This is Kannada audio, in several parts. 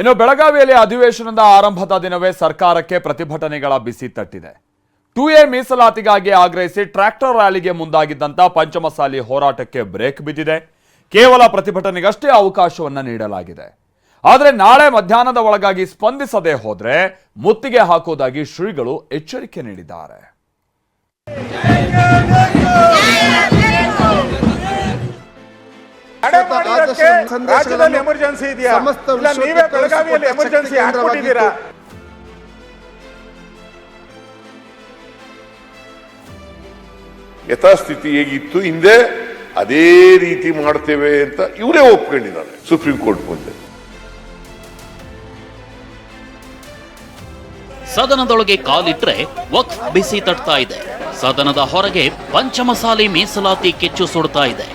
ಇನ್ನು ಬೆಳಗಾವಿಯಲ್ಲಿ ಅಧಿವೇಶನದ ಆರಂಭದ ದಿನವೇ ಸರ್ಕಾರಕ್ಕೆ ಪ್ರತಿಭಟನೆಗಳ ಬಿಸಿ ತಟ್ಟಿದೆ. ಟೂ ಎ ಮೀಸಲಾತಿಗಾಗಿ ಆಗ್ರಹಿಸಿ ಟ್ರ್ಯಾಕ್ಟರ್ ರ್ಯಾಲಿಗೆ ಮುಂದಾಗಿದ್ದಂತ ಪಂಚಮಸಾಲಿ ಹೋರಾಟಕ್ಕೆ ಬ್ರೇಕ್ ಬಿದ್ದಿದೆ. ಕೇವಲ ಪ್ರತಿಭಟನೆಗಷ್ಟೇ ಅವಕಾಶವನ್ನ ನೀಡಲಾಗಿದೆ. ಆದರೆ ನಾಳೆ ಮಧ್ಯಾಹ್ನದ ಒಳಗಾಗಿ ಸ್ಪಂದಿಸದೆ ಹೋದ್ರೆ ಮುತ್ತಿಗೆ ಹಾಕೋದಾಗಿ ಶ್ರೀಗಳು ಎಚ್ಚರಿಕೆ ನೀಡಿದ್ದಾರೆ. ತಡೆ ಮಾಡಿರೋಕ್ಕೆ ರಾಜ್ಯದಲ್ಲಿ ಎಮರ್ಜೆನ್ಸಿ ಇದೆಯಾ? ಇಲ್ಲ ನೀವೇ ಬೆಳಗಾವಿಯಲ್ಲಿ ಎಮರ್ಜೆನ್ಸಿ ಹಾಕ್ಬಿಟ್ಟಿದ್ದೀರಾ? ಯಥಾಸ್ಥಿತಿ ಹೇಗಿತ್ತು? ಹಿಂದೆ ಅದೇ ರೀತಿ ಮಾಡ್ತೇವೆ ಅಂತ ಇವರೇ ಒಪ್ಕೊಂಡಿದ್ದಾರೆ ಸುಪ್ರೀಂ ಕೋರ್ಟ್ ಮುಂದೆ. ಸದನದೊಳಗೆ ಕಾಲಿಟ್ರೆ ವಕ್ಫ್ ಬಿಸಿ ತಟ್ತಾ ಇದೆ. ಸದನದ ಹೊರಗೆ ಪಂಚಮಸಾಲಿ ಮೀಸಲಾತಿ ಕೆಚ್ಚು ಸುಡ್ತಾ ಇದೆ.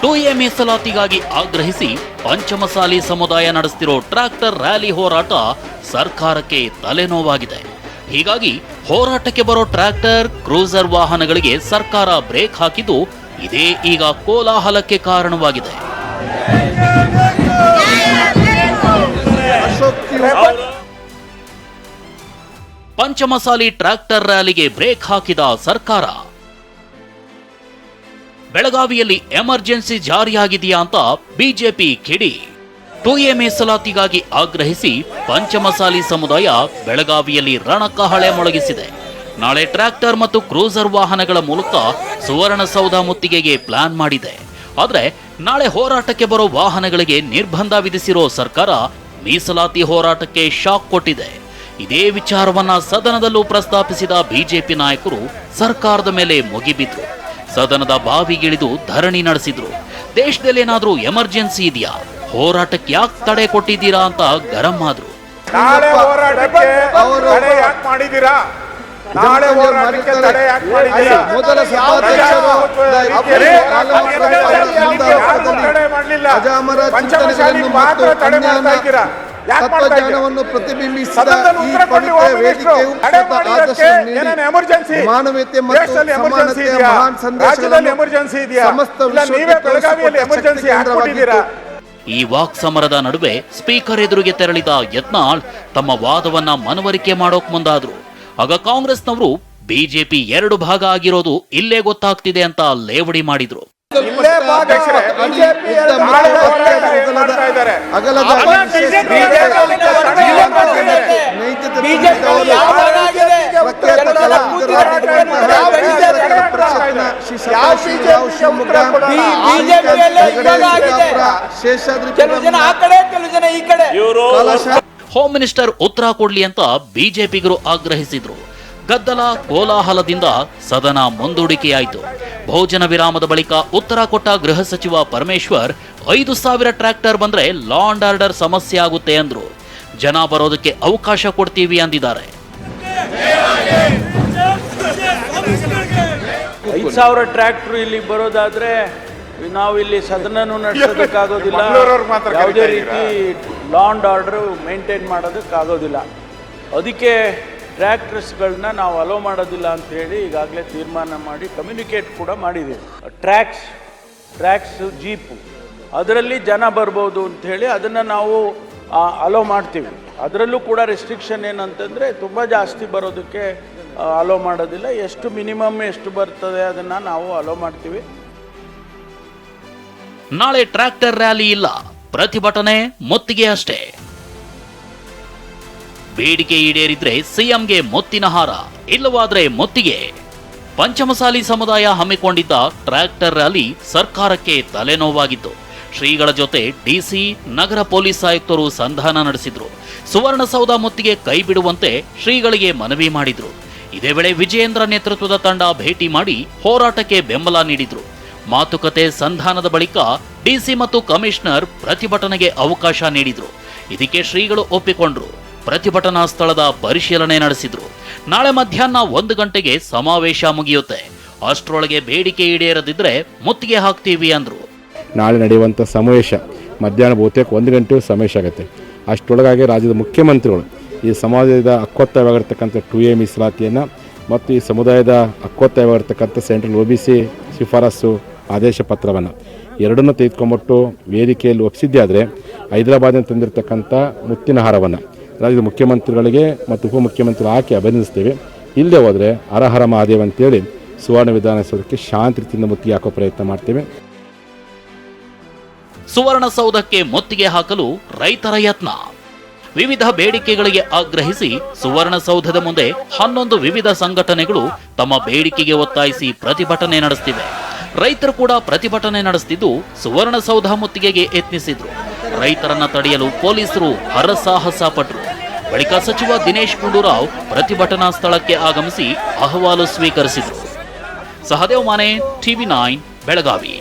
ಟೂ ಎ ಮೀಸಲಾತಿಗಾಗಿ ಆಗ್ರಹಿಸಿ ಪಂಚಮಸಾಲಿ ಸಮುದಾಯ ನಡೆಸ್ತಿರೋ ಟ್ರ್ಯಾಕ್ಟರ್ ರ್ಯಾಲಿ ಹೋರಾಟ ಸರ್ಕಾರಕ್ಕೆ ತಲೆನೋವಾಗಿದೆ. ಹೀಗಾಗಿ ಹೋರಾಟಕ್ಕೆ ಬರೋ ಟ್ರ್ಯಾಕ್ಟರ್, ಕ್ರೂಸರ್ ವಾಹನಗಳಿಗೆ ಸರ್ಕಾರ ಬ್ರೇಕ್ ಹಾಕಿದ್ದು ಇದೇ ಈಗ ಕೋಲಾಹಲಕ್ಕೆ ಕಾರಣವಾಗಿದೆ. ಪಂಚಮಸಾಲಿ ಟ್ರ್ಯಾಕ್ಟರ್ ರ್ಯಾಲಿಗೆ ಬ್ರೇಕ್ ಹಾಕಿದ ಸರ್ಕಾರ. ಬೆಳಗಾವಿಯಲ್ಲಿ ಎಮರ್ಜೆನ್ಸಿ ಜಾರಿಯಾಗಿದೆಯಾ ಅಂತ ಬಿಜೆಪಿ ಕಿಡಿ. ಟೂ ಎ ಮೀಸಲಾತಿಗಾಗಿ ಆಗ್ರಹಿಸಿ ಪಂಚಮಸಾಲಿ ಸಮುದಾಯ ಬೆಳಗಾವಿಯಲ್ಲಿ ರಣಕಹಳೆ ಮೊಳಗಿಸಿದೆ. ನಾಳೆ ಟ್ರ್ಯಾಕ್ಟರ್ ಮತ್ತು ಕ್ರೂಸರ್ ವಾಹನಗಳ ಮೂಲಕ ಸುವರ್ಣಸೌಧ ಮುತ್ತಿಗೆಗೆ ಪ್ಲಾನ್ ಮಾಡಿದೆ. ಆದರೆ ನಾಳೆ ಹೋರಾಟಕ್ಕೆ ಬರೋ ವಾಹನಗಳಿಗೆ ನಿರ್ಬಂಧ ವಿಧಿಸಿರೋ ಸರ್ಕಾರ ಮೀಸಲಾತಿ ಹೋರಾಟಕ್ಕೆ ಶಾಕ್ ಕೊಟ್ಟಿದೆ. ಇದೇ ವಿಚಾರವನ್ನ ಸದನದಲ್ಲೂ ಪ್ರಸ್ತಾಪಿಸಿದ ಬಿಜೆಪಿ ನಾಯಕರು ಸರ್ಕಾರದ ಮೇಲೆ ಮುಗಿಬಿದ್ರು ಸದನದ ಬಾವಿಗಿಳಿದು ಧರಣಿ ನಡೆಸಿದ್ರು. ದೇಶದಲ್ಲಿ ಏನಾದ್ರೂ ಎಮರ್ಜೆನ್ಸಿ ಇದೆಯಾ? ಹೋರಾಟಕ್ಕೆ ಯಾಕೆ ತಡೆ ಕೊಟ್ಟಿದ್ದೀರಾ ಅಂತ ಗರಂ ಆದ್ರು. ಮಾಡಿದ್ದೀರಾ? ಅಜಾಮರ ಚಿಂತನೆಗಳನ್ನು ಮತ್ತು ತತ್ವಜ್ಞಾನವನ್ನು ಪ್ರತಿಬಿಂಬಿಸಿದ ಈ ಪವಿತ್ರ ವೇದಿಕೆಯು ಆದರ್ಶ ನೀಡಿ ಎಮರ್ಜೆನ್ಸಿ ಮಾನವೀಯತೆ ಮತ್ತು ಸಮಾನತೆಯ ಮಹಾನ್ ಸಂದೇಶಗಳನ್ನು ಸಮಸ್ತ ವಿಶ್ವಕ್ಕೆ ಕೇಂದ್ರವಾಗಿತ್ತು. ಈ ವಾಕ್ ಸಮರದ ನಡುವೆ ಸ್ಪೀಕರ್ ಎದುರಿಗೆ ತೆರಳಿದ ಯತ್ನಾಳ್ ತಮ್ಮ ವಾದವನ್ನ ಮನವರಿಕೆ ಮಾಡೋಕ್ ಮುಂದಾದ್ರು. ಆಗ ಕಾಂಗ್ರೆಸ್ನವರು ಬಿಜೆಪಿ ಎರಡು ಭಾಗ ಆಗಿರೋದು ಇಲ್ಲೇ ಗೊತ್ತಾಗ್ತಿದೆ ಅಂತ ಲೇವಡಿ ಮಾಡಿದ್ರು. ಹೋಮ್ ಮಿನಿಸ್ಟರ್ ಉತ್ತರ ಕೊಡ್ಲಿ ಅಂತ ಬಿಜೆಪಿಗರು ಆಗ್ರಹಿಸಿದ್ರು. ಗದ್ದಲ ಕೋಲಾಹಲದಿಂದ ಸದನ ಮುಂದೂಡಿಕೆಯಾಯಿತು. ಭೋಜನ ವಿರಾಮದ ಬಳಿಕ ಉತ್ತರ ಕೊಟ್ಟ ಗೃಹ ಸಚಿವ ಪರಮೇಶ್ವರ್ ಐದು ಸಾವಿರ ಟ್ರ್ಯಾಕ್ಟರ್ ಬಂದ್ರೆ ಲಾ ಅಂಡ್ ಆರ್ಡರ್ ಸಮಸ್ಯೆ ಆಗುತ್ತೆ ಅಂದ್ರು. ಜನ ಬರೋದಕ್ಕೆ ಅವಕಾಶ ಕೊಡ್ತೀವಿ ಅಂದಿದ್ದಾರೆ. ಐದು ಸಾವಿರ ಟ್ರ್ಯಾಕ್ಟರ್ ಇಲ್ಲಿ ಬರೋದಾದ್ರೆ ನಾವು ಇಲ್ಲಿ ಸದನನೂ ನಡೆಸೋದಕ್ಕಾಗೋದಿಲ್ಲ. ಯಾವುದೇ ರೀತಿ ಲಾಂಡ್ ಆರ್ಡರ್ ಮೇಂಟೈನ್ ಮಾಡೋದಕ್ಕಾಗೋದಿಲ್ಲ. ಅದಕ್ಕೆ ಟ್ರ್ಯಾಕ್ಟರ್ಸ್ಗಳನ್ನ ನಾವು ಅಲೋ ಮಾಡೋದಿಲ್ಲ ಅಂಥೇಳಿ ಈಗಾಗಲೇ ತೀರ್ಮಾನ ಮಾಡಿ ಕಮ್ಯುನಿಕೇಟ್ ಕೂಡ ಮಾಡಿದ್ದೀವಿ. ಟ್ರ್ಯಾಕ್ಸ್ ಟ್ರ್ಯಾಕ್ಸ್, ಜೀಪು, ಅದರಲ್ಲಿ ಜನ ಬರ್ಬೋದು ಅಂಥೇಳಿ ಅದನ್ನು ನಾವು ಅಲೋ ಮಾಡ್ತೀವಿ. ಅದರಲ್ಲೂ ಕೂಡ ರೆಸ್ಟ್ರಿಕ್ಷನ್ ಏನಂತಂದರೆ ತುಂಬ ಜಾಸ್ತಿ ಬರೋದಕ್ಕೆ ಅಲೋ ಮಾಡೋದಿಲ್ಲ. ಎಷ್ಟು ಮಿನಿಮಮ್ ಎಷ್ಟು ಬರ್ತದೆ ಅದನ್ನು ನಾವು ಅಲೋ ಮಾಡ್ತೀವಿ. ನಾಳೆ ಟ್ರ್ಯಾಕ್ಟರ್ ರ್ಯಾಲಿ ಇಲ್ಲ. ಪ್ರತಿಭಟನೆ, ಮುತ್ತಿಗೆ ಅಷ್ಟೇ. ಬೇಡಿಕೆ ಈಡೇರಿದ್ರೆ ಸಿಎಂಗೆ ಮುತ್ತಿನ ಹಾರ. ಇಲ್ಲವಾದ್ರೆ ಮುತ್ತಿಗೆ. ಪಂಚಮಸಾಲಿ ಸಮುದಾಯ ಹಮ್ಮಿಕೊಂಡಿದ್ದ ಟ್ರ್ಯಾಕ್ಟರ್ ರ್ಯಾಲಿ ಸರ್ಕಾರಕ್ಕೆ ತಲೆನೋವಾಗಿತ್ತು. ಶ್ರೀಗಳ ಜೊತೆ ಡಿಸಿ ನಗರ ಪೊಲೀಸ್ ಆಯುಕ್ತರು ಸಂಧಾನ ನಡೆಸಿದ್ರು. ಸುವರ್ಣಸೌಧ ಮುತ್ತಿಗೆ ಕೈ ಬಿಡುವಂತೆ ಶ್ರೀಗಳಿಗೆ ಮನವಿ ಮಾಡಿದ್ರು. ಇದೇ ವೇಳೆ ವಿಜಯೇಂದ್ರ ನೇತೃತ್ವದ ತಂಡ ಭೇಟಿ ಮಾಡಿ ಹೋರಾಟಕ್ಕೆ ಬೆಂಬಲ ನೀಡಿದ್ರು. ಮಾತುಕತೆ ಸಂಧಾನದ ಬಳಿಕ ಡಿಸಿ ಮತ್ತು ಕಮಿಷನರ್ ಪ್ರತಿಭಟನೆಗೆ ಅವಕಾಶ ನೀಡಿದ್ರು. ಇದಕ್ಕೆ ಶ್ರೀಗಳು ಒಪ್ಪಿಕೊಂಡ್ರು. ಪ್ರತಿಭಟನಾ ಸ್ಥಳದ ಪರಿಶೀಲನೆ ನಡೆಸಿದ್ರು. ನಾಳೆ ಮಧ್ಯಾಹ್ನ ಒಂದು ಗಂಟೆಗೆ ಸಮಾವೇಶ ಮುಗಿಯುತ್ತೆ. ಅಷ್ಟರೊಳಗೆ ಬೇಡಿಕೆ ಈಡೇರದಿದ್ರೆ ಮುತ್ತಿಗೆ ಹಾಕ್ತೀವಿ ಅಂದ್ರು. ನಾಳೆ ನಡೆಯುವಂಥ ಸಮಾವೇಶ ಮಧ್ಯಾಹ್ನ ಬಹುತೇಕ ಒಂದು ಗಂಟೆ ಸಮಾವೇಶ ಆಗುತ್ತೆ. ಅಷ್ಟರೊಳಗಾಗಿ ರಾಜ್ಯದ ಮುಖ್ಯಮಂತ್ರಿಗಳು ಈ ಸಮಾಜದ ಹಕ್ಕೊತ್ತಾಯವಾಗಿರ್ತಕ್ಕಂಥ ಟು ಎ ಮೀಸಲಾತಿಯನ್ನು ಮತ್ತು ಈ ಸಮುದಾಯದ ಹಕ್ಕೊತ್ತಾಯವಾಗಿರ್ತಕ್ಕಂಥ ಸೆಂಟ್ರಲ್ ಒ ಬಿ ಸಿ ಶಿಫಾರಸು ಆದೇಶ ಪತ್ರವನ್ನು ಎರಡನ್ನೂ ತೆಗೆದುಕೊಂಬಿಟ್ಟು ವೇದಿಕೆಯಲ್ಲಿ ಒಪ್ಪಿಸಿದ್ದೇ ಆದರೆ ಹೈದರಾಬಾದಿನ ತಂದಿರತಕ್ಕಂಥ ಮುತ್ತಿನ ಹಾರವನ್ನು ರಾಜ್ಯದ ಮುಖ್ಯಮಂತ್ರಿಗಳಿಗೆ ಮತ್ತು ಉಪಮುಖ್ಯಮಂತ್ರಿಗಳು ಹಾಕಿ ಅಭಿನಂದಿಸ್ತೇವೆ ಇಲ್ಲದೆ ಹೋದರೆ ಹರಹರ ಮಹಾದೇವ್ ಅಂತೇಳಿ ಸುವರ್ಣ ವಿಧಾನಸೌಧಕ್ಕೆ ಶಾಂತಿ ರೀತಿಯಿಂದ ಮುತ್ತಿಗೆ ಹಾಕೋ ಪ್ರಯತ್ನ ಮಾಡ್ತೇವೆ. ಸುವರ್ಣಸೌಧಕ್ಕೆ ಮುತ್ತಿಗೆ ಹಾಕಲು ರೈತರ ಯತ್ನ. ವಿವಿಧ ಬೇಡಿಕೆಗಳಿಗೆ ಆಗ್ರಹಿಸಿ ಸುವರ್ಣಸೌಧದ ಮುಂದೆ ಹನ್ನೊಂದು ವಿವಿಧ ಸಂಘಟನೆಗಳು ತಮ್ಮ ಬೇಡಿಕೆಗೆ ಒತ್ತಾಯಿಸಿ ಪ್ರತಿಭಟನೆ ನಡೆಸ್ತಿವೆ. ರೈತರು ಕೂಡ ಪ್ರತಿಭಟನೆ ನಡೆಸುತ್ತಿದ್ದು ಸುವರ್ಣಸೌಧ ಮುತ್ತಿಗೆಗೆ ಯತ್ನಿಸಿದ್ರು. ರೈತರನ್ನ ತಡೆಯಲು ಪೊಲೀಸರು ಹರಸಾಹಸ ಪಟ್ರು. ಬಳಿಕ ಸಚಿವ ದಿನೇಶ್ ಗುಂಡೂರಾವ್ ಪ್ರತಿಭಟನಾ ಸ್ಥಳಕ್ಕೆ ಆಗಮಿಸಿ ಅಹವಾಲು ಸ್ವೀಕರಿಸಿದರು. Sahadev Mane TV nine Belagavi.